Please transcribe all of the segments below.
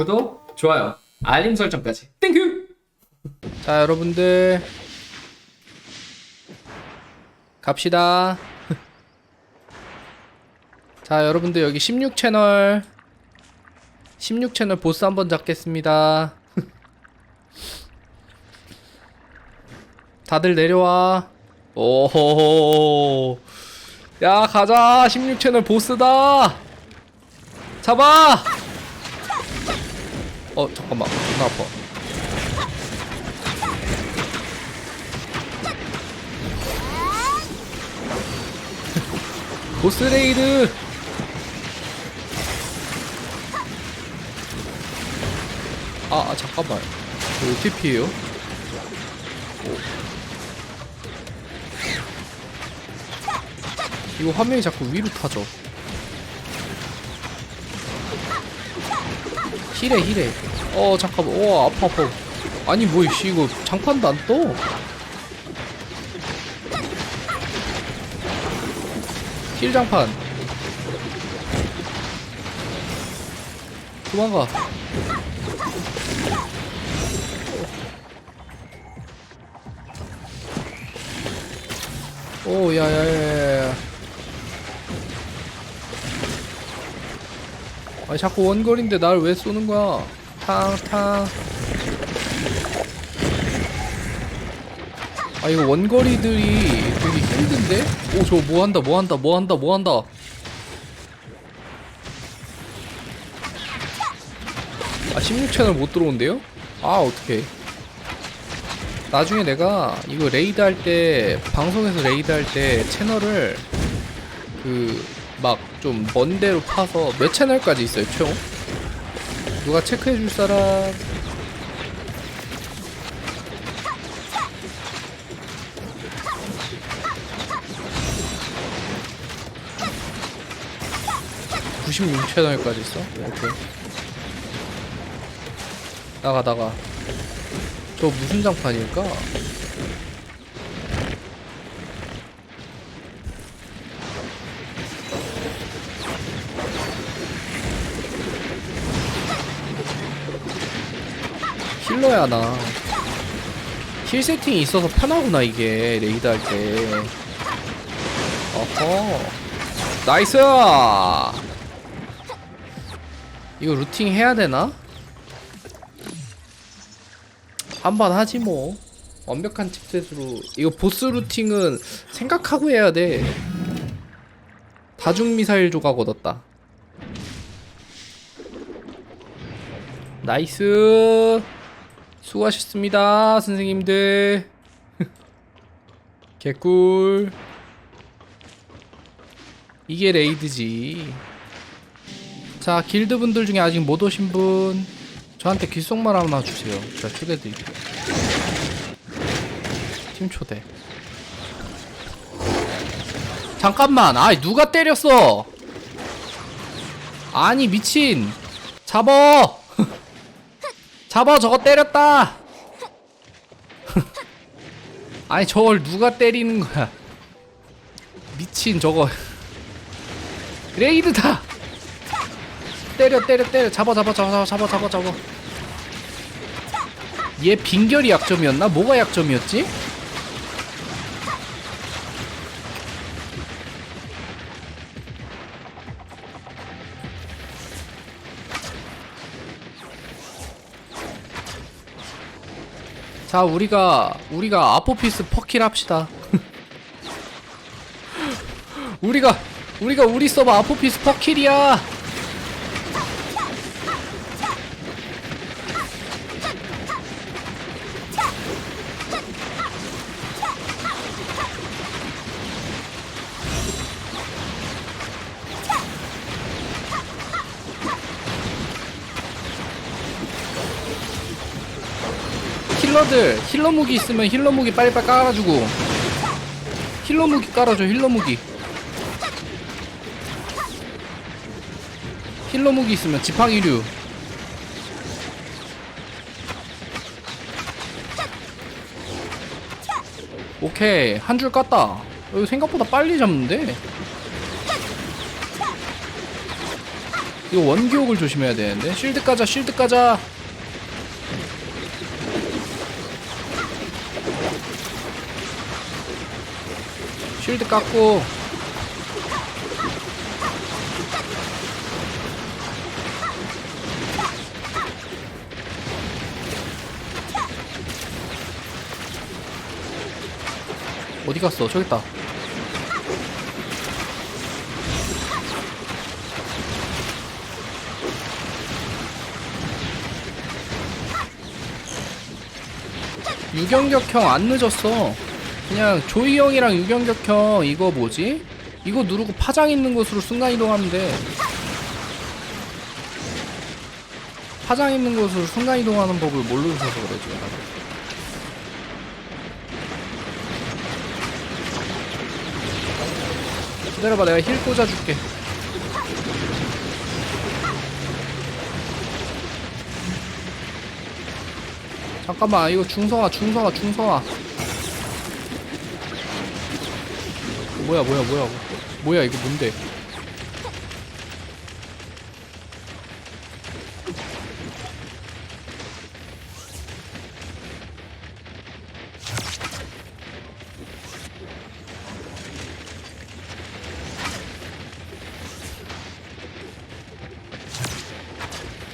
구독, 좋아요, 알림 설정까지. 땡큐! 자 여러분들. 갑시다. 자 여러분들 여기 16채널 16채널 보스 한번 잡겠습니다. 다들 내려와. 오호호. 야 가자. 16채널 보스다. 잡아 어 잠깐만. 존나 아파. 보스 레이드! 아, 아 잠깐만. 이거 어떻게 피해요? 오. 이거 화면이 자꾸 위로 타죠 힐해 힐해. 어 잠깐만. 오 아파 아파. 아니 뭐 이씨 이거 장판도 안 떠. 힐 장판. 도망가. 오 야야야 아 자꾸 원거리인데 날 왜 쏘는 거야 탕탕 아 이거 원거리들이 되게 힘든데? 오 저 뭐한다 뭐한다 뭐한다 뭐한다 아 16채널 못 들어온대요? 아 어떡해 나중에 내가 이거 레이드 할 때 방송에서 레이드 할 때 채널을 그 막 좀 먼 데로 파서 몇 채널까지 있어요 총? 누가 체크해 줄 사람 96 채널까지 있어? 오케이 나가 나가 저 무슨 장판일까? 힐러야 나. 힐 세팅이 있어서 편하구나 이게 레이드 할 때. 어허. 나이스! 이거 루팅 해야 되나? 한번 하지 뭐. 완벽한 칩셋으로. 이거 보스 루팅은 생각하고 해야 돼. 다중 미사일 조각 얻었다. 나이스. 수고하셨습니다, 선생님들. 개꿀. 이게 레이드지. 자, 길드 분들 중에 아직 못 오신 분, 저한테 귓속말 하나 주세요. 제가 초대드릴게요. 팀 초대. 잠깐만, 아이, 누가 때렸어? 아니, 미친. 잡어! 잡아, 저거 때렸다! 아니, 저걸 누가 때리는 거야? 미친, 저거. 레이드다! 때려 때려 때려 잡아 잡아 잡아 잡아 잡아 잡아 얘 빙결이 약점이었나? 뭐가 약점이었지? 자 우리가 우리가 아포피스 퍼킬 합시다. 우리가 우리가 우리 서버 아포피스 퍼킬이야 힐러 무기 있으면 힐러 무기 빨리빨리 깔아주고. 힐러 무기 깔아줘 힐러 무기. 힐러 무기 있으면 지팡이류. 오케이 한 줄 깠다. 이거 생각보다 빨리 잡는데? 이거 원기옥을 조심해야 되는데. 실드 까자 실드 까자 실드 깎고 어디 갔어? 저기 있다. 유경격형 안 늦었어. 그냥 조이 형이랑 유경격 형 이거 뭐지? 이거 누르고 파장 있는 곳으로 순간 이동하면 돼. 파장 있는 곳으로 순간 이동하는 법을 모르셔서 그래 지금. 기다려봐 내가 힐 꽂아줄게 잠깐만 이거 중성화 중성화 중성화 뭐야 뭐야 뭐야. 뭐야 이거 뭔데?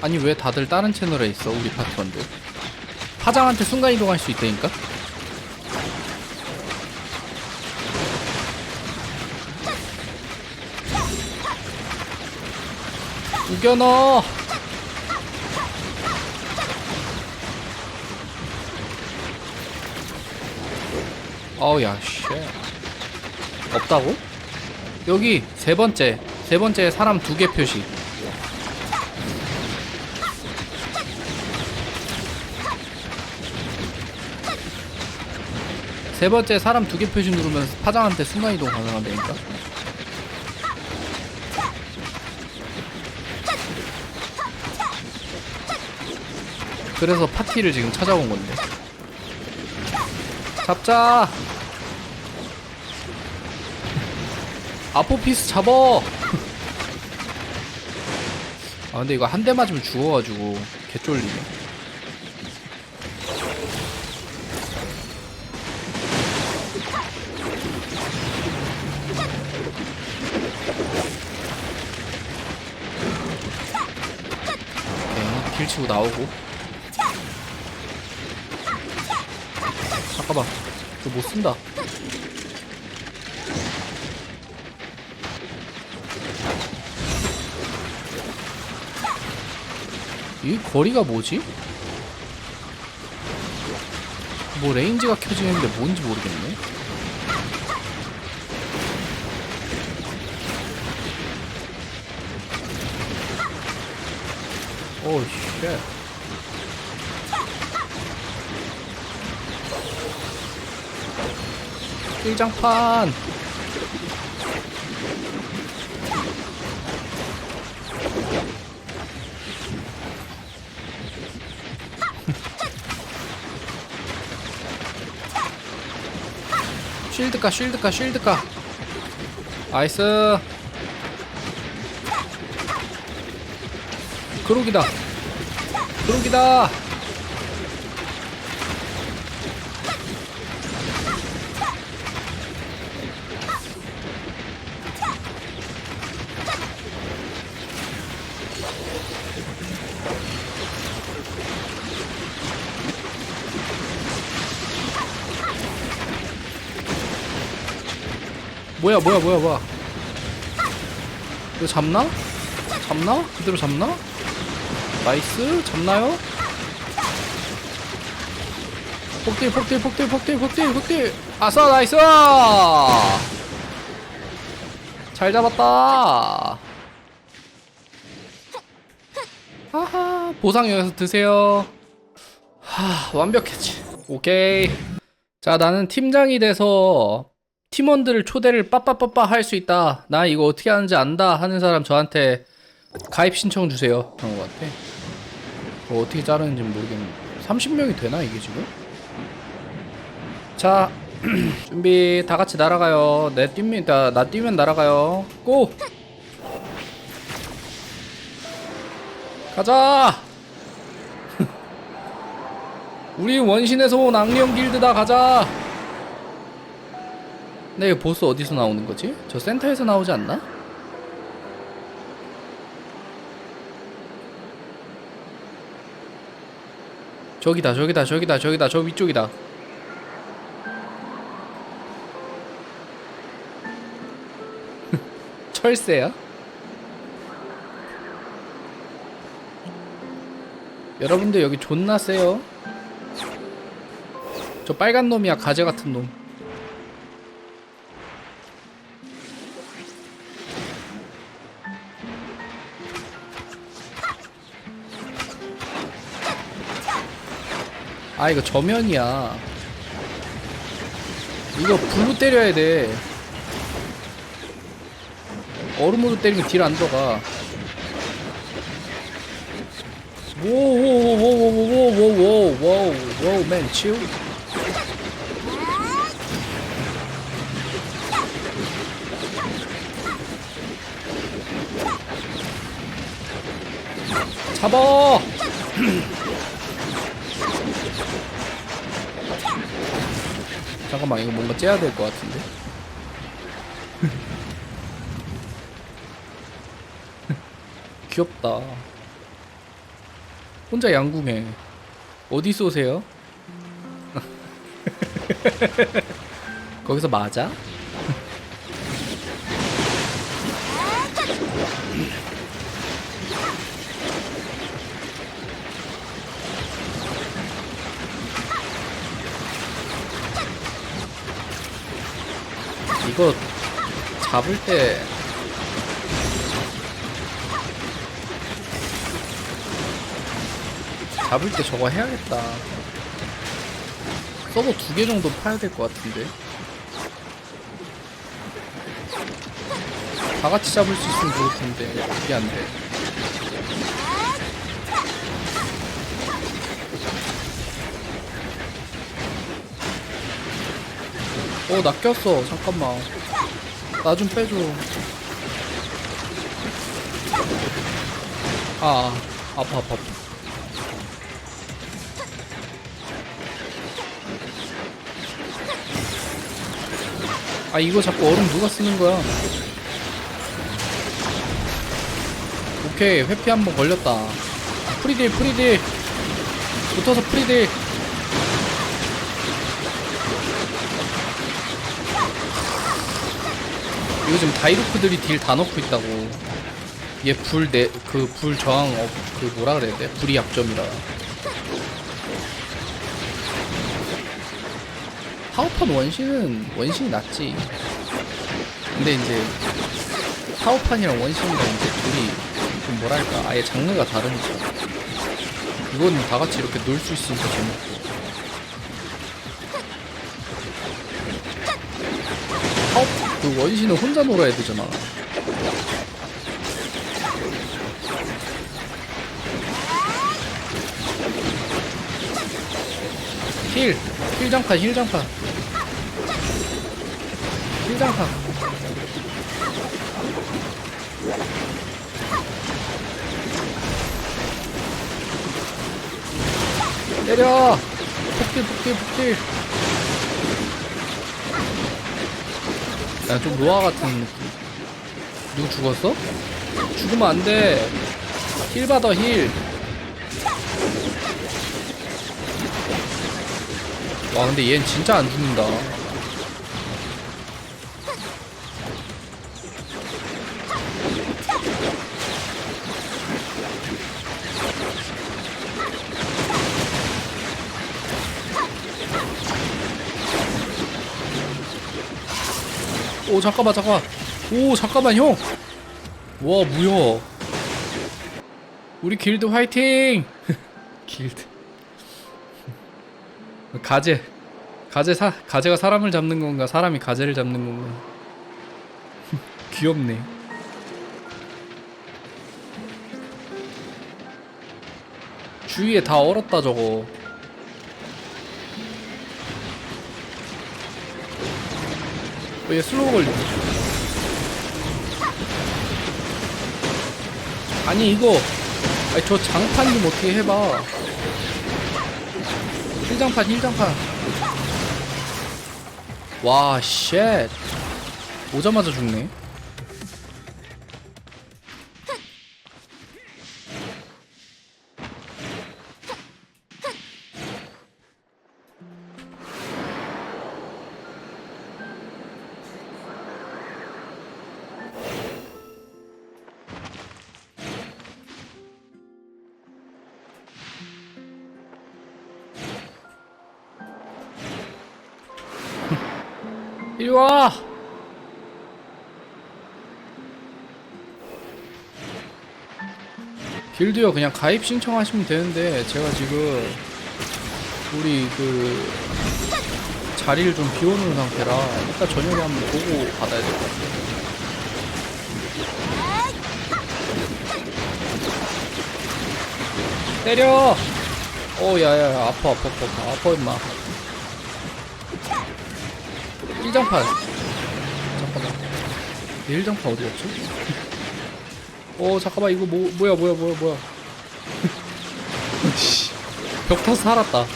아니 왜 다들 다른 채널에 있어 우리 파티원들? 파장한테 순간 이동할 수 있다니까 우겨넣어. 어우야 쉣 없다고? 여기 세 번째 세 번째 사람 두 개 표시. 세 번째 사람 두 개 표시 누르면 파장한테 순간이동 가능하다니까 그래서 파티를 지금 찾아온 건데. 잡자! 아포피스 잡어 아 근데 이거 한 대 맞으면 죽어가지고 개쫄리네. 길 치고 나오고 잠깐만 이거 못 쓴다 이 거리가 뭐지? 뭐 레인지가 켜지는데 뭔지 모르겠네 오 쉣. 일장판. 쉴드가 쉴드가 쉴드가 나이스. 그록이다. 그록이다 뭐야 뭐야 뭐야 뭐야 이거 잡나? 잡나? 그대로 잡나? 나이스 잡나요? 폭딜 폭딜 폭딜 폭딜 폭딜 폭딜 아싸 나이스 잘 잡았다 하하 보상 여기서 드세요 하 완벽했지 오케이 자 나는 팀장이 돼서 팀원들을 초대를 빠빠빠빠 할 수 있다. 나 이거 어떻게 하는지 안다 하는 사람 저한테 가입 신청 주세요. 그런 것 같아. 뭐 어떻게 자르는지 모르겠는데 30명이 되나 이게 지금? 자 준비 다 같이 날아가요. 내 뛰면 나, 나 뛰면 날아가요. 고! 가자! 우리 원신에서 온 악령 길드다 가자 네 보스 어디서 나오는 거지? 저 센터에서 나오지 않나? 저기다 저기다 저기다 저기다 저 위쪽이다 철새야? 여러분들 여기 존나 세요 저 빨간 놈이야 가재 같은 놈 아 이거 저면이야 이거 불로 때려야 돼 얼음으로 때리면 딜 안 들어가 오오오오오오오오오오오맨 치우 잡아 잠깐만 이거 뭔가 째야 될 것 같은데 귀엽다 혼자 양궁해 어디 쏘세요? 거기서 맞아? 이거 잡을 때 잡을 때 저거 해야겠다. 서버 두 개 정도 파야 될 것 같은데. 다 같이 잡을 수 있으면 좋을 텐데 그게 안 돼. 어, 나 꼈어. 잠깐만. 나 좀 빼줘. 아, 아파, 아파, 아파. 아, 이거 자꾸 얼음 누가 쓰는 거야? 오케이, 회피 한 번 걸렸다. 프리딜, 프리딜. 붙어서 프리딜. 요즘 다이루크들이 딜 다 넣고 있다고. 얘 불 내, 그 불 저항, 어, 그 뭐라 그래야 돼? 불이 약점이라. 파워판 원신은, 원신이 낫지. 근데 이제, 파워판이랑 원신이랑 이제 둘이 좀 뭐랄까, 아예 장르가 다르니까. 이건 다 같이 이렇게 놀 수 있으니까 재밌고. 그 원신은 혼자 놀아야 되잖아. 힐! 힐 장판, 힐 장판. 힐 장판. 때려! 폭딜, 폭딜, 폭딜. 야, 좀 노아 같은 느낌. 누구 죽었어? 죽으면 안 돼. 힐 받아, 힐. 와, 근데 얜 진짜 안 죽는다. 오 잠깐만 잠깐만. 오 잠깐만 형와 뭐야? 우리 길드 화이팅! 길드. 가재. 가재 사 가재가 사람을 잡는 건가? 사람이 가재를 잡는 건가? 귀엽네. 주위에 다 얼었다 저거 얘 슬로우 걸려. 아니 이거 아니 저 장판 좀 어떻게 해봐. 힐장판 힐장판. 와쉣. 오자마자 죽네 길드요 그냥 가입 신청하시면 되는데 제가 지금 우리 그 자리를 좀 비워놓은 상태라 이따 저녁에 한번 보고 받아야 될 것 같아요. 때려! 어 야야야 아파 아파 아파 아파 임마 일장판 잠깐만 내 일장판 어디 갔지? 어 잠깐만 이거 뭐 뭐야 뭐야 뭐야 뭐야. 씨, 벽 타서 살았다.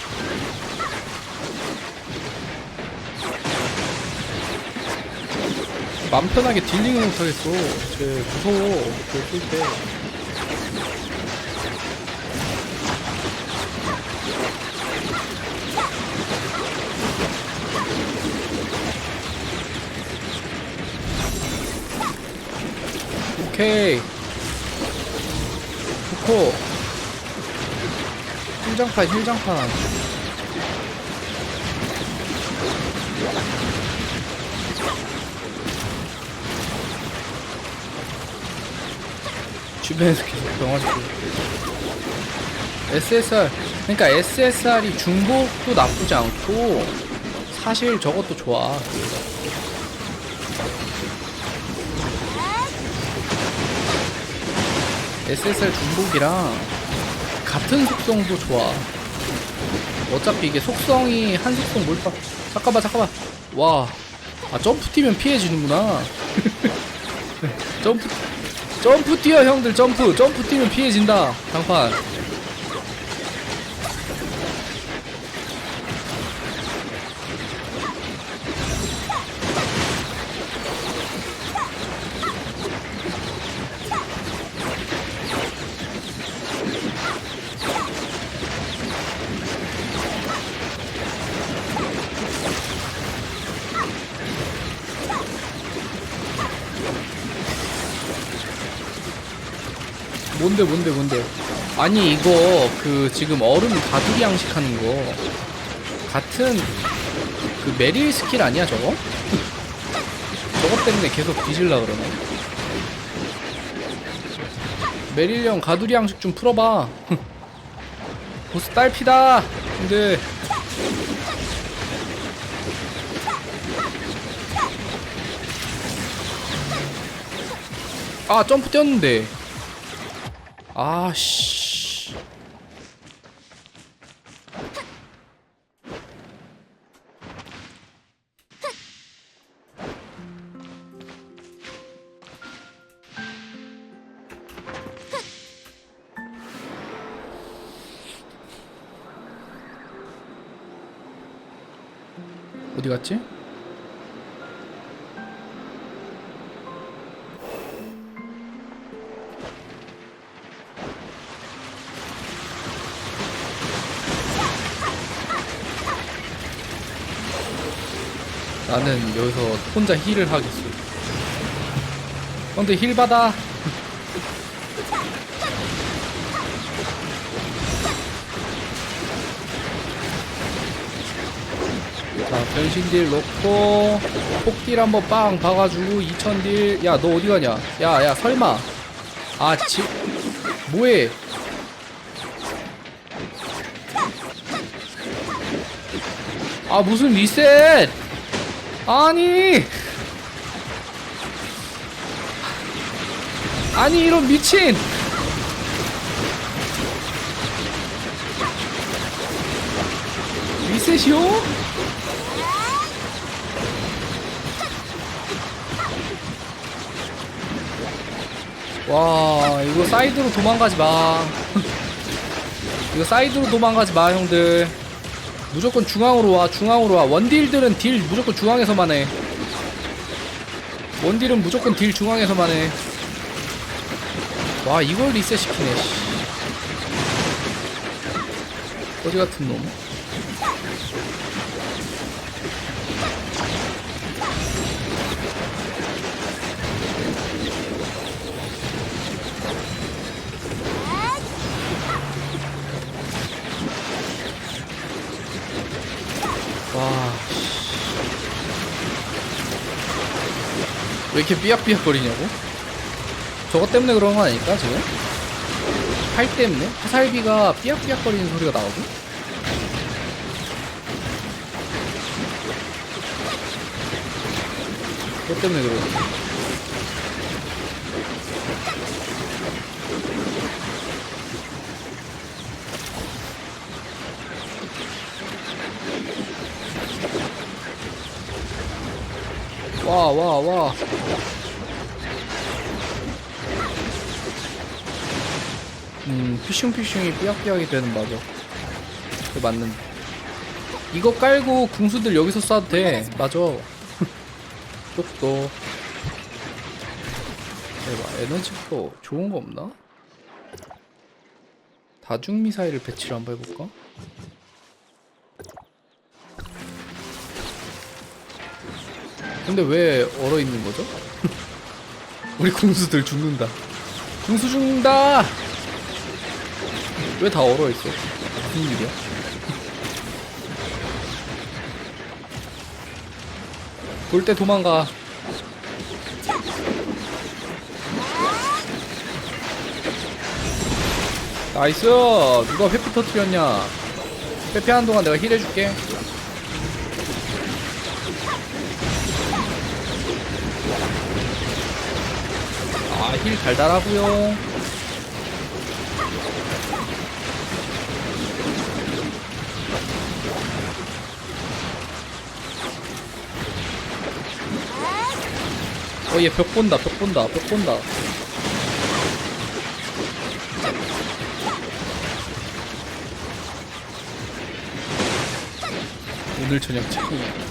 맘 편하게 딜링을 못하겠어. 쟤 무서워. 그쓸때. 오케이 좋고 힐장판 힐장판. 주변에서 계속 중 SSR 그러니까 SSR이 중복도 나쁘지 않고 사실 저것도 좋아 SSR 중복이랑 같은 속성도 좋아. 어차피 이게 속성이 한 속성 몰파. 잠깐만, 잠깐만. 와. 아, 점프 뛰면 피해지는구나. 점프, 점프 뛰어, 형들, 점프. 점프 뛰면 피해진다. 장판. 뭔데, 뭔데, 뭔데. 아니, 이거, 그, 지금 얼음 가두리 양식 하는 거. 같은, 그, 메릴 스킬 아니야, 저거? 저것 때문에 계속 뒤질라 그러네. 메릴 형 가두리 양식 좀 풀어봐. 보스 딸피다! 근데, 아, 점프 뛰었는데. 아씨. 나는 여기서 혼자 힐을 하겠어. 근데 힐 받아. 자, 변신딜 넣고, 폭딜 한번 빵 박아주고, 2000딜. 야, 너 어디 가냐? 야, 야, 설마. 아, 지, 뭐해? 아, 무슨 리셋! 아니! 아니, 이런 미친! 리셋이요? 와 이거 사이드로 도망가지 마 이거 사이드로 도망가지 마 형들 무조건 중앙으로 와 중앙으로 와. 원딜들은 딜 무조건 중앙에서만 해. 원딜은 무조건 딜 중앙에서만 해와 이걸 리셋 시키네 씨. 거지 같은 놈 와. 왜 이렇게 삐약삐약 거리냐고? 저것 때문에 그런 거 아닐까, 지금? 팔 때문에? 화살비가 삐약삐약 거리는 소리가 나오고? 그것 때문에 그러지. 와, 와, 와. 음, 피슝피슝이 삐약삐약이 되는 맞아. 그 맞는. 이거 깔고 궁수들 여기서 쏴도 돼. 맞아. 쪽도. 대박. 에너지표 좋은 거 없나? 다중 미사일을 배치를 한번 해볼까? 근데 왜 얼어 있는 거죠? 우리 궁수들 죽는다. 궁수 죽는다. 왜 다 얼어 있어? 무슨 일이야? 볼 때 도망가. 나이스. 누가 회피 터트렸냐? 회피하는 동안 내가 힐 해줄게. 힐 달달하고요. 어, 얘 벽 본다, 벽 본다, 벽 본다. 오늘 저녁 치킨.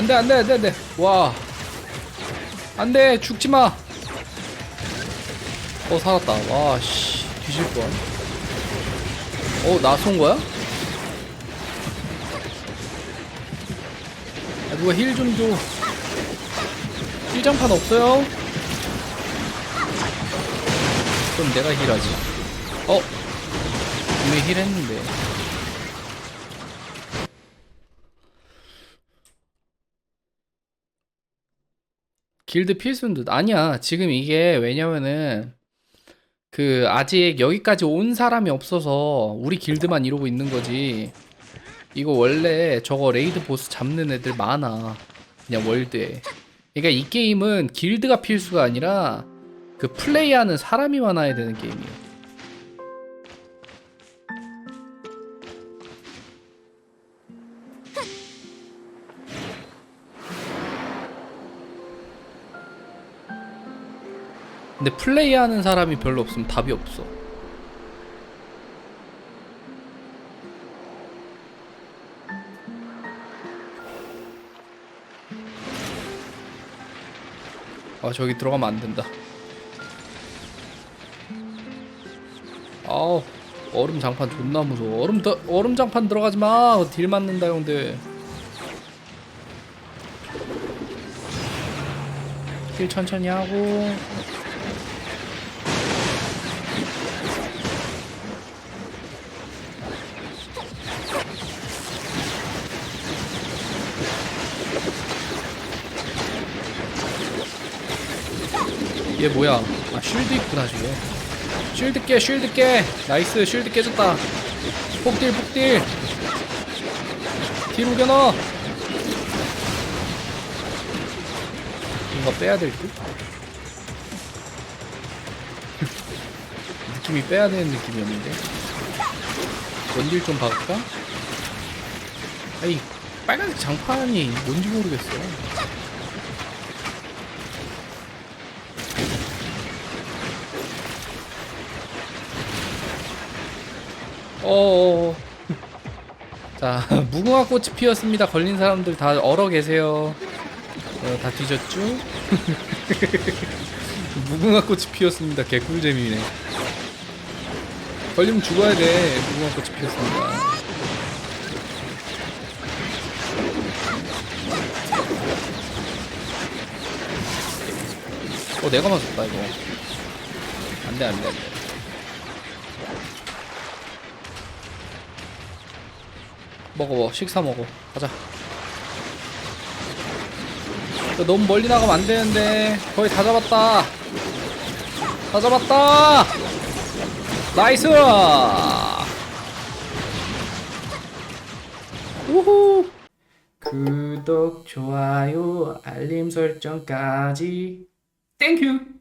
안돼 안돼 안돼 안돼 와 안돼 죽지 마. 어 살았다. 와씨 뒤질 뻔. 어 나 쏜 거야? 아, 누가 힐 좀 줘. 힐장판 없어요? 그럼 내가 힐하지. 어? 분명히 힐했는데. 길드 필수인데 아니야. 지금 이게 왜냐면은 그 아직 여기까지 온 사람이 없어서 우리 길드만 이러고 있는 거지. 이거 원래 저거 레이드 보스 잡는 애들 많아. 그냥 월드에. 그러니까 이 게임은 길드가 필수가 아니라 그 플레이하는 사람이 많아야 되는 게임이에요 근데 플레이하는 사람이 별로 없으면 답이 없어. 아 저기 들어가면 안 된다. 아우 얼음 장판 존나 무서워. 얼음 더, 얼음 장판 들어가지 마. 딜 맞는다 형들. 딜 천천히 하고. 얘 뭐야? 아 쉴드 있구나 저게. 쉴드 깨, 쉴드 깨. 나이스, 쉴드 깨졌다. 폭딜, 폭딜. 뒤로 겨넣어. 뭔가 빼야 될 듯? 느낌이 빼야 되는 느낌이었는데. 원딜 좀 박을까? 아이 빨간색 장판이 뭔지 모르겠어 어어어. 자 무궁화 꽃이 피었습니다. 걸린 사람들 다 얼어 계세요. 어, 다 뒤졌죠? 무궁화 꽃이 피었습니다. 개꿀잼이네. 걸리면 죽어야 돼. 무궁화 꽃이 피었습니다. 어 내가 맞았다 이거. 안 돼 안 돼 안 돼 먹어 먹어 식사 먹어. 가자. 야, 너무 멀리 나가면 안 되는데. 거의 다 잡았다. 다 잡았다. 나이스! 우후! 구독, 좋아요, 알림 설정까지. 땡큐